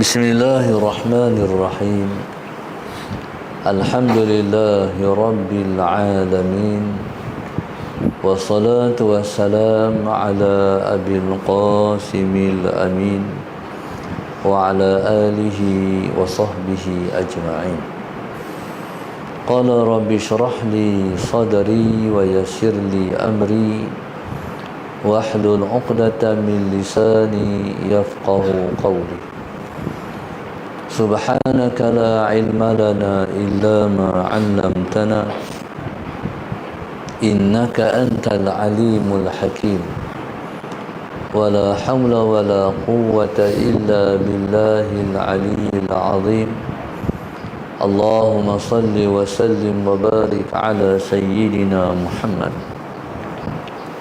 بسم الله الرحمن الرحيم الحمد لله رب العالمين والصلاة والسلام على أبي القاسم الأمين وعلى آله وصحبه أجمعين قال رب اشرح لي صدري ويسر لي أمري واحلل عقدة من لساني يفقه قولي سبحانك لا علم لنا إلا ما علمتنا إنك أنت العليم الحكيم. ولا حول ولا قوة إلا بالله العلي العظيم. اللهم صل وسلم وبارك على سيدنا محمد.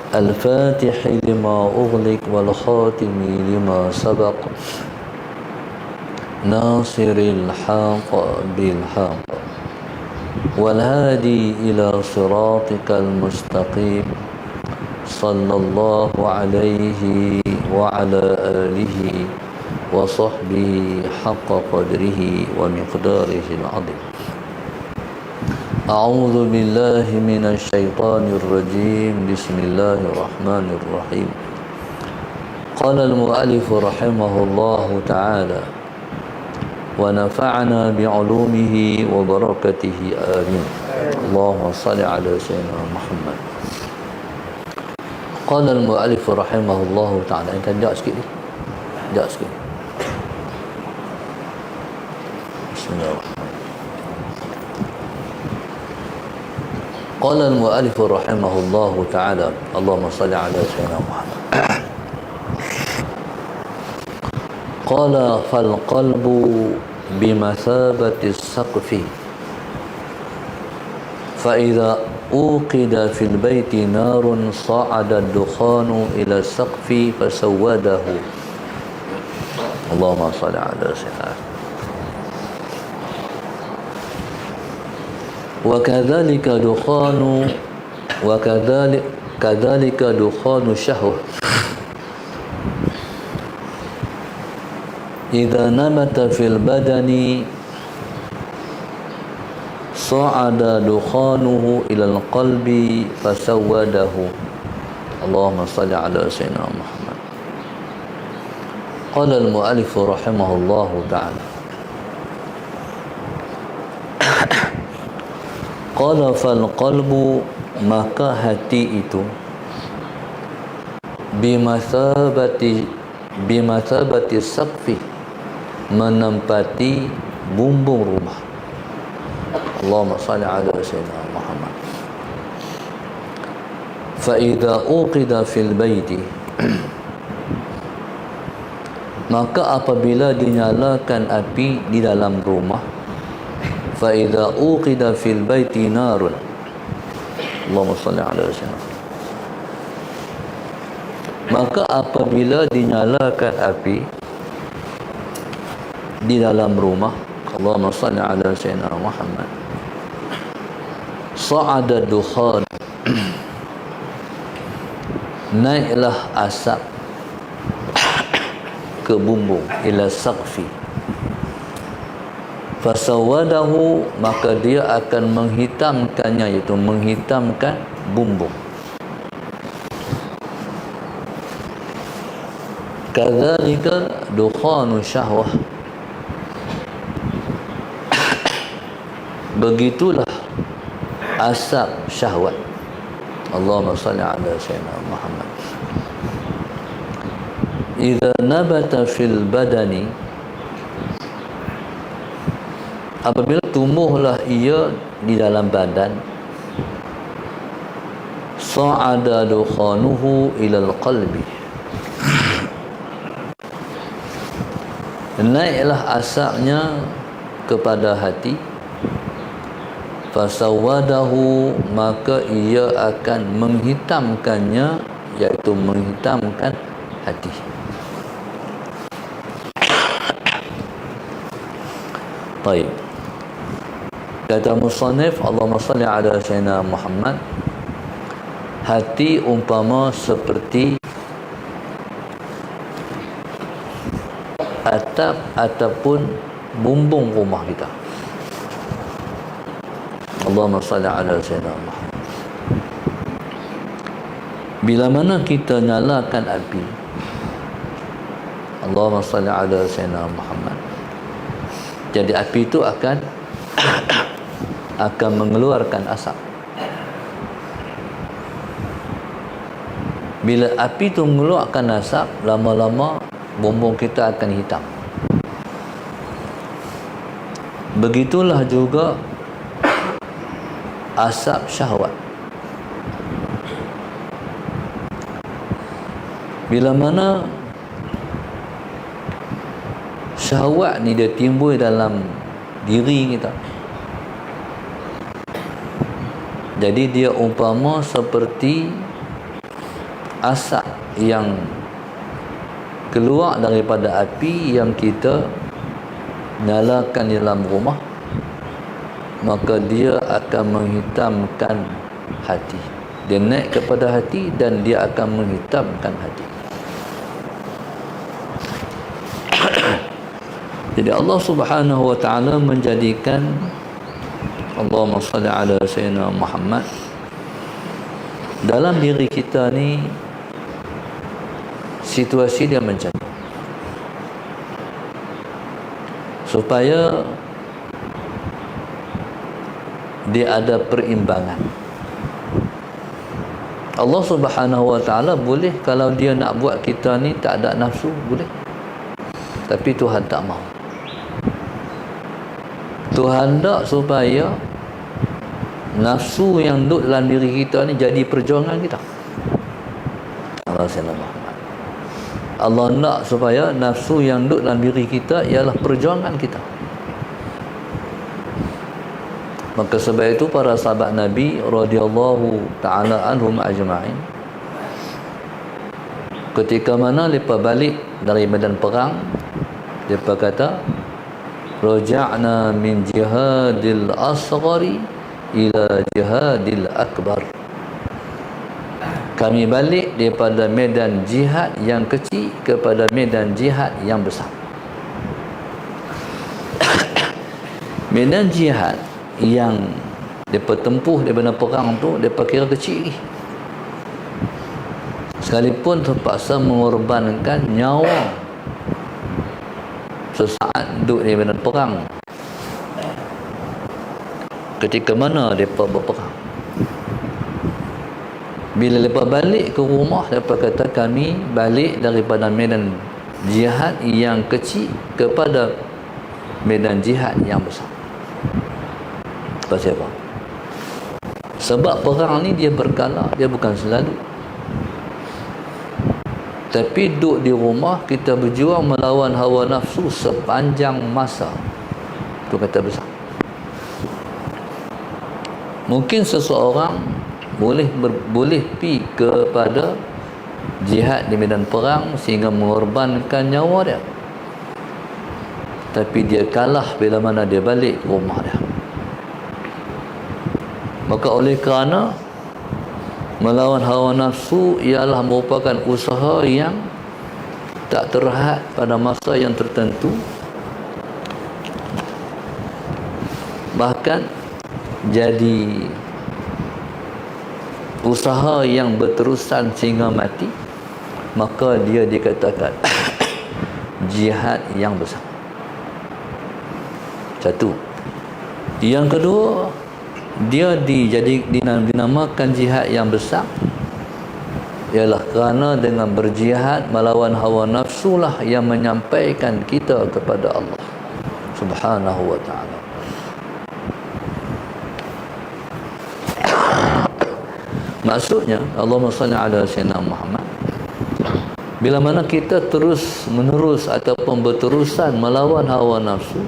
الفاتح لما أغلق والخاتم لما سبق. ناصر الحق بالحق والهادي إلى صراطك المستقيم صلى الله عليه وعلى آله وصحبه حق قدره ومقداره العظيم. أعوذ بالله من الشيطان الرجيم. بسم الله الرحمن الرحيم. قال المؤلف رحمه الله تعالى ونفعنا بعلومه وبركته. آمين. اللهم صل على سيدنا محمد. قال المؤلف رحمه الله تعالى. انت جاء sikit ni jauh sikit Bismillahirrahmanirrahim قال المؤلف رحمه الله تعالى. اللهم صل على سيدنا محمد. قال فالقلب بمثابة السقف. فإذا أوقد في البيت نار صعد الدخان إلى السقف فسوده. اللهم صل على سيدنا. وكذلك دخان وكذلك كذلك دخان الشهوة إذا نمت في البدن صعد دخانه إلى القلب فسوده. اللهم صل على سيدنا محمد. قال المؤلف رحمه الله تعالى قال فالقلب hati itu bimasabati bimasabati saqfi menempati bumbung rumah. Allahumma salli ala sayyidina Muhammad. Fa idza uqida fil baiti maka apabila dinyalakan api di dalam rumah fa idza uqida fil baiti narun. Allahumma salli ala sayyidina maka apabila dinyalakan api di dalam rumah. Allahumma salli ala sayyidina Muhammad. Sa'ada dukhan naiklah asap ke bumbung ila saqfi. Fasawadahu maka dia akan menghitamkannya iaitu menghitamkan bumbung. Kadzalika dukhanu syahwah begitulah asap syahwat. Allahumma salli ala sayyidina Muhammad. Idza nabata fil badani apabila tumbuhlah ia di dalam badan sa'ada dukhanuhu ila al-qalbi naiklah asapnya kepada hati fasawadahu maka ia akan menghitamkannya iaitu menghitamkan hati Baik. Kata musannif Allahumma salli ala sayyidina Muhammad hati umpama seperti atap ataupun bumbung rumah kita Allahumma salli ala sayyidina Muhammad. Bila mana kita nyalakan api Allahumma salli ala sayyidina Muhammad jadi api itu akan akan mengeluarkan asap. Bila api itu mengeluarkan asap lama-lama bumbung kita akan hitam. Begitulah juga asap syahwat. Bila mana syahwat ni dia timbul dalam diri kita. Jadi dia umpama seperti asap yang keluar daripada api yang kita nyalakan dalam rumah maka dia akan menghitamkan hati. Dia naik kepada hati dan dia akan menghitamkan hati. Jadi Allah subhanahu wa ta'ala menjadikan Allahumma salli ala sayyidina Muhammad. Dalam diri kita ni situasi dia macam supaya dia ada perimbangan. Allah subhanahu wa ta'ala boleh kalau dia nak buat kita ni tak ada nafsu boleh. Tapi Tuhan tak mahu. Tuhan tak supaya nafsu yang duduk dalam diri kita ni jadi perjuangan kita. Allah SWT Allah nak supaya nafsu yang duduk dalam diri kita ialah perjuangan kita maka sebab itu para sahabat Nabi radhiyallahu taala anhum ajma'in ketika mana mereka balik dari medan perang mereka kata raja'na min jihadil asghari ila jihadil akbar. Kami balik daripada medan jihad yang kecil kepada medan jihad yang besar. Medan jihad yang mereka tempuh daripada perang tu mereka kira kecil sekalipun terpaksa mengorbankan nyawa sesaat duduk daripada perang. Ketika mana mereka berperang? Bila mereka balik ke rumah mereka kata kami balik daripada medan jihad yang kecil kepada medan jihad yang besar pasal apa sebab perang ni dia berkala dia bukan selalu tapi duduk di rumah kita berjuang melawan hawa nafsu sepanjang masa. Itu kata besar. Mungkin seseorang boleh ber, boleh pi kepada jihad di medan perang sehingga mengorbankan nyawa dia. Tapi dia kalah bila mana dia balik rumah dia maka oleh kerana melawan hawa nafsu ialah merupakan usaha yang tak terhad pada masa yang tertentu. Bahkan jadi usaha yang berterusan sehingga mati maka dia dikatakan jihad yang besar. Satu. Yang kedua dia dijadi dinamakan jihad yang besar. Ialah kerana dengan berjihad melawan hawa nafsu lah yang menyampaikan kita kepada Allah subhanahu wa ta'ala. Maksudnya Allah salli ala sayyidina Muhammad. Bila mana kita terus menerus ataupun berterusan melawan hawa nafsu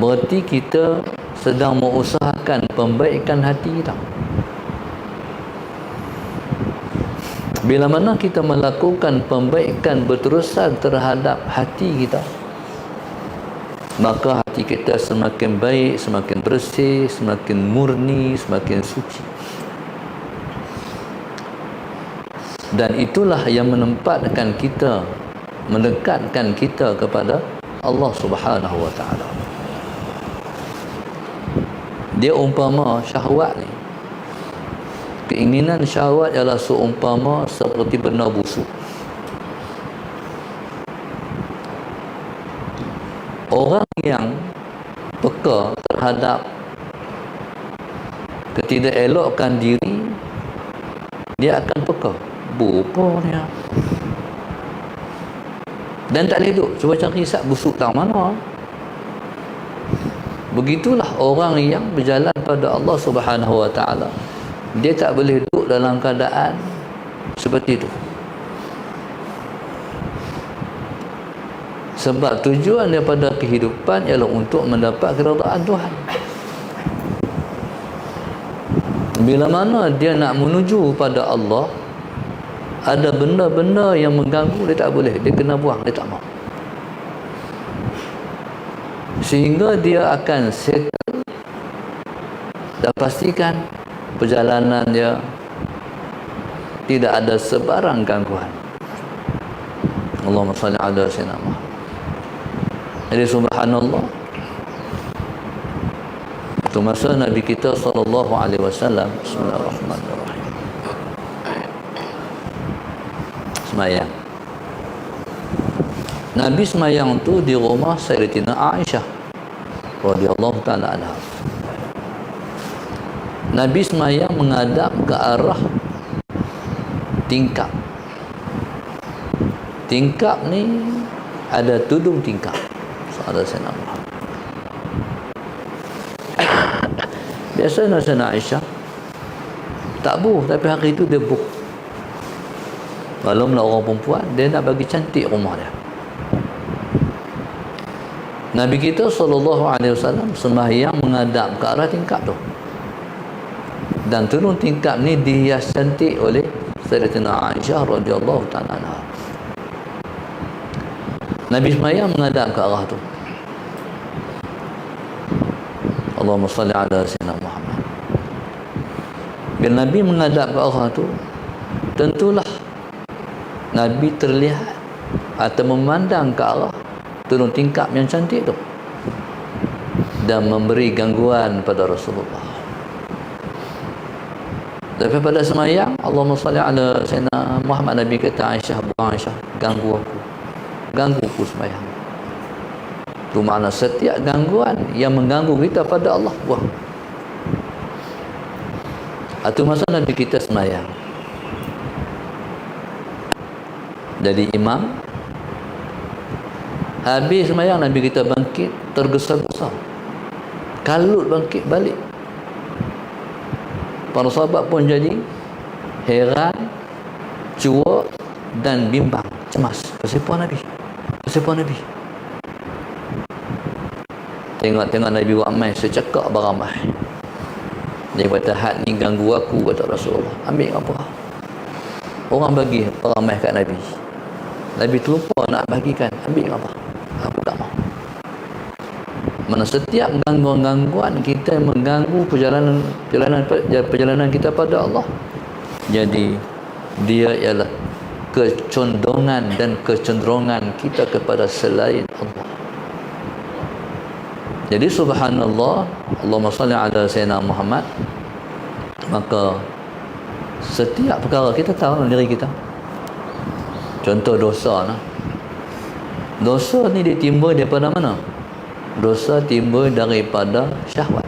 berarti kita sedang mengusahakan pembaikan hati kita. Bila mana kita melakukan pembaikan berterusan terhadap hati kita maka hati kita semakin baik semakin bersih semakin murni semakin suci. Dan itulah yang menempatkan kita mendekatkan kita kepada Allah Subhanahu wa taala dia umpama syahwat ni. Keinginan syahwat ialah seumpama seperti benda busuk. Orang yang peka terhadap ketidakelokkan diri dia akan peka. Bupanya dan tak boleh duduk. Cuba cari hisap busuk tak mana. Begitulah orang yang berjalan pada Allah subhanahu wa ta'ala. Dia tak boleh duduk dalam keadaan seperti itu. Sebab tujuan daripada kehidupan ialah untuk mendapat keredaan Tuhan. Bila mana dia nak menuju pada Allah ada benda-benda yang mengganggu dia tak boleh. Dia kena buang dia tak mau sehingga dia akan settle dan pastikan perjalanan dia tidak ada sebarang gangguan. Allahumma salli ala sayyidina Muhammad. Jadi subhanallah itu masa Nabi kita sallallahu alaihi wasallam. Bismillahirrahmanirrahim. Semayang. Nabi semayang tu di rumah Sayyidatina Aisyah radhiyallahu taala anha Nabi semayang menghadap ke arah tingkap. Tingkap ni ada tudung tingkap. Saudara saya nama biasa Nabi Aisyah tak buh tapi hari itu dia buh. Nak orang perempuan dia nak bagi cantik rumah dia. Nabi kita wasallam sembahyang menghadap ke arah tingkap tu dan turun tingkap ni dihias cantik oleh Sayyidatina Aisyah radhiyallahu taala anha. Nabi sembahyang menghadap ke arah tu. Allahumma salli ala sayyidina Muhammad. Bila Nabi menghadap ke arah tu tentulah Nabi terlihat atau memandang ke arah turun tingkap yang cantik tu dan memberi gangguan pada Rasulullah tapi pada semayang Allahumma salli ala Sayyidina Muhammad Nabi kata Aisyah Aisyah ganggu aku. Ganggu aku semayang. Itu makna setiap gangguan yang mengganggu kita pada Allah buang itu masa Nabi kita semayang. Jadi imam habis semayang Nabi kita bangkit tergesa-gesa. Kalut bangkit balik para sahabat pun jadi heran cuak dan bimbang. Cemas. Kesipuan Nabi. Kesipuan Nabi. Tengok-tengok Nabi buat main secekak beramai. Dia kata had ni ganggu aku kata Rasulullah. Ambil apa orang bagi peramai kat Nabi. Nabi terlupa nak bagikan. Ambil apa mana setiap gangguan-gangguan kita mengganggu perjalanan perjalanan perjalanan kita pada Allah. Jadi dia ialah kecondongan dan kecenderungan kita kepada selain Allah. Jadi subhanallah Allahumma salli ala sayyidina Muhammad. Maka setiap perkara kita tahu diri kita. Contoh dosa nah. dosa ni dia timbul daripada mana dosa timbul daripada syahwat.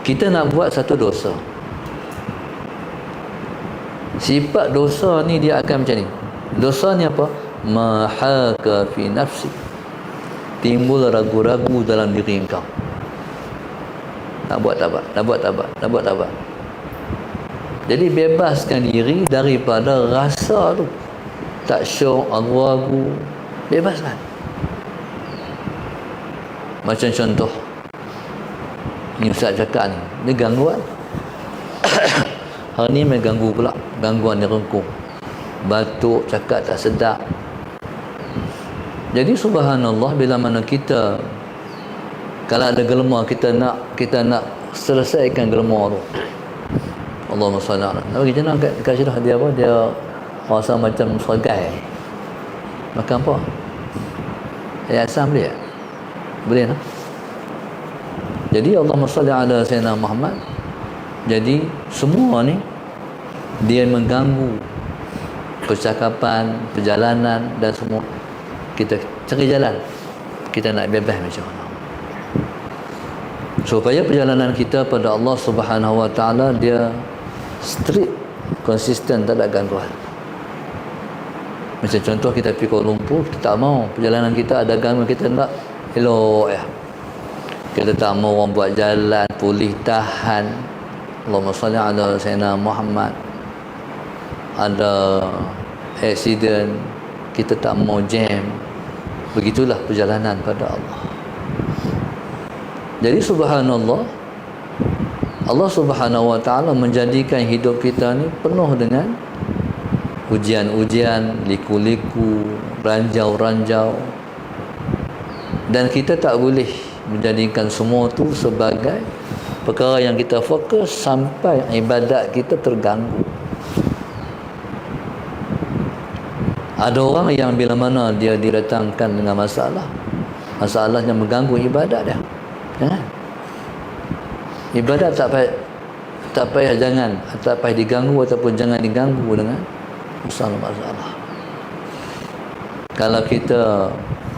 Kita nak buat satu dosa. Sifat dosa ni dia akan macam ni. Dosa ni apa? Mahaka fi nafsi. Timbul ragu-ragu dalam diri engkau. Nak buat tak buat? Nak buat tak buat? Nak buat tak buat? Jadi bebaskan diri daripada rasa tu. Tak syok, ragu-ragu. Bebaskan. Macam contoh. Ni Ustaz cakap ni. Ni gangguan. Hari ni main ganggu pula. Gangguan ni rengkung. Batuk, cakap tak sedap. Jadi subhanallah bila mana kita kalau ada gelma kita nak kita nak selesaikan gelma tu Allahumma salli ala. Nabi kita nak kat dia apa? Dia rasa macam serai makan apa ayat asam boleh tak? boleh tak? jadi Allah salli ala Sayyidina Muhammad. Jadi semua ni dia mengganggu percakapan, perjalanan dan semua. Kita cari jalan. Kita nak bebas macam mana? Supaya perjalanan kita pada Allah Subhanahu Wa Taala dia strict konsisten tak ada gangguan macam contoh kita pergi Kuala Lumpur kita tak mau. Perjalanan kita ada gangguan kita nak elok ya. Kita tak mau orang buat jalan pulih tahan. Allahumma salli ala Sayyidina Muhammad. Ada accident kita tak mau jam. Begitulah perjalanan pada Allah. Jadi subhanallah Allah subhanahu wa ta'ala menjadikan hidup kita ni penuh dengan ujian-ujian liku-liku ranjau-ranjau. Dan kita tak boleh menjadikan semua tu sebagai perkara yang kita fokus sampai ibadat kita terganggu. Ada orang yang bila mana dia didatangkan dengan masalah Masalahnya mengganggu ibadat dia. Jangan Ibadat tak payah Tak payah jangan Tak payah diganggu ataupun jangan diganggu dengan Masalah-masalah Kalau kita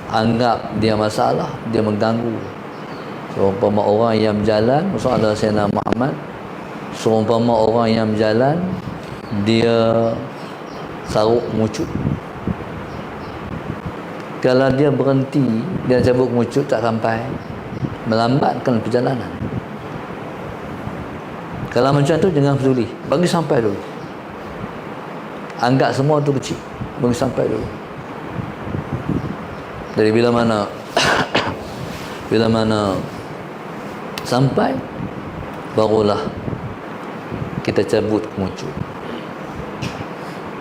Anggap dia masalah Dia mengganggu. Seumpama orang yang berjalan Masalah Sayyidina Muhammad Seumpama orang yang berjalan Dia Saruk mucut kalau dia berhenti dia cabut mucut tak sampai melambatkan perjalanan. Kalau macam tu jangan peduli. Bagi sampai dulu anggap semua tu kecil. Bagi sampai dulu. Dari bila mana bila mana sampai barulah kita cabut mucut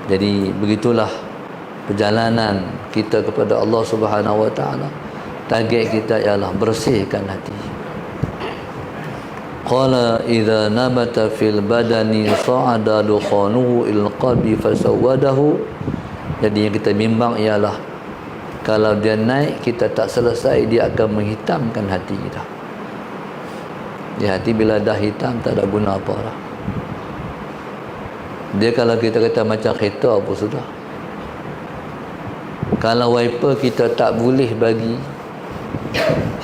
jadi begitulah perjalanan kita kepada Allah Subhanahu Wa Taala. Target kita ialah bersihkan hati qala idza nabata fil badani sa'ada dukhanuhu il qalbi fasawadahu jadi yang kita bimbang ialah kalau dia naik kita tak selesai dia akan menghitamkan hati kita. Di hati bila dah hitam tak ada guna apa lah dia kalau kita kata macam kereta apa sudah. Kalau wiper kita tak boleh bagi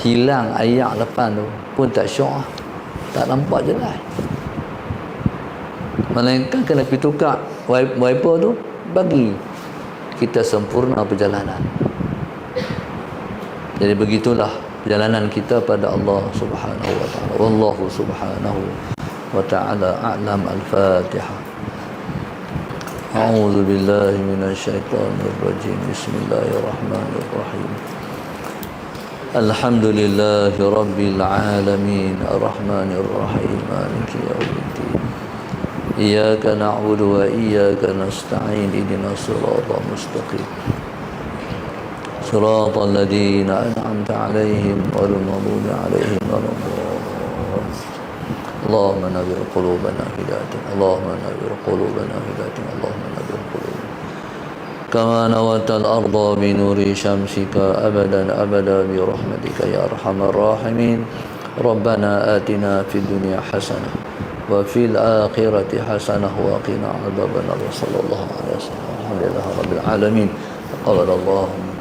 hilang air depan tu pun tak syok lah tak nampak jelas melainkan kena pergi tukar wiper tu bagi kita sempurna perjalanan jadi begitulah perjalanan kita pada Allah Subhanahu wa taala wallahu subhanahu wa taala a'lam al-fatihah أعوذ بالله من الشيطان الرجيم بسم الله الرحمن الرحيم الحمد لله رب العالمين الرحمن الرحيم مالك يوم الدين. إياك نعبد وإياك نستعين إهدنا الصراط المستقيم. صراط الذين أنعمت عليهم غير المغضوب عليهم ولا اللهم نبر قلوبنا هداية اللهم نبر قلوبنا هداية اللهم كما نوت الأرض بنور شمسك أبدا أبدا برحمتك يا أرحم الراحمين. ربنا آتنا في الدنيا حسنة وفي الآخرة حسنة وقنا عذاب النار. صلى الله عليه وسلم. الحمد لله رب العالمين. قال اللهم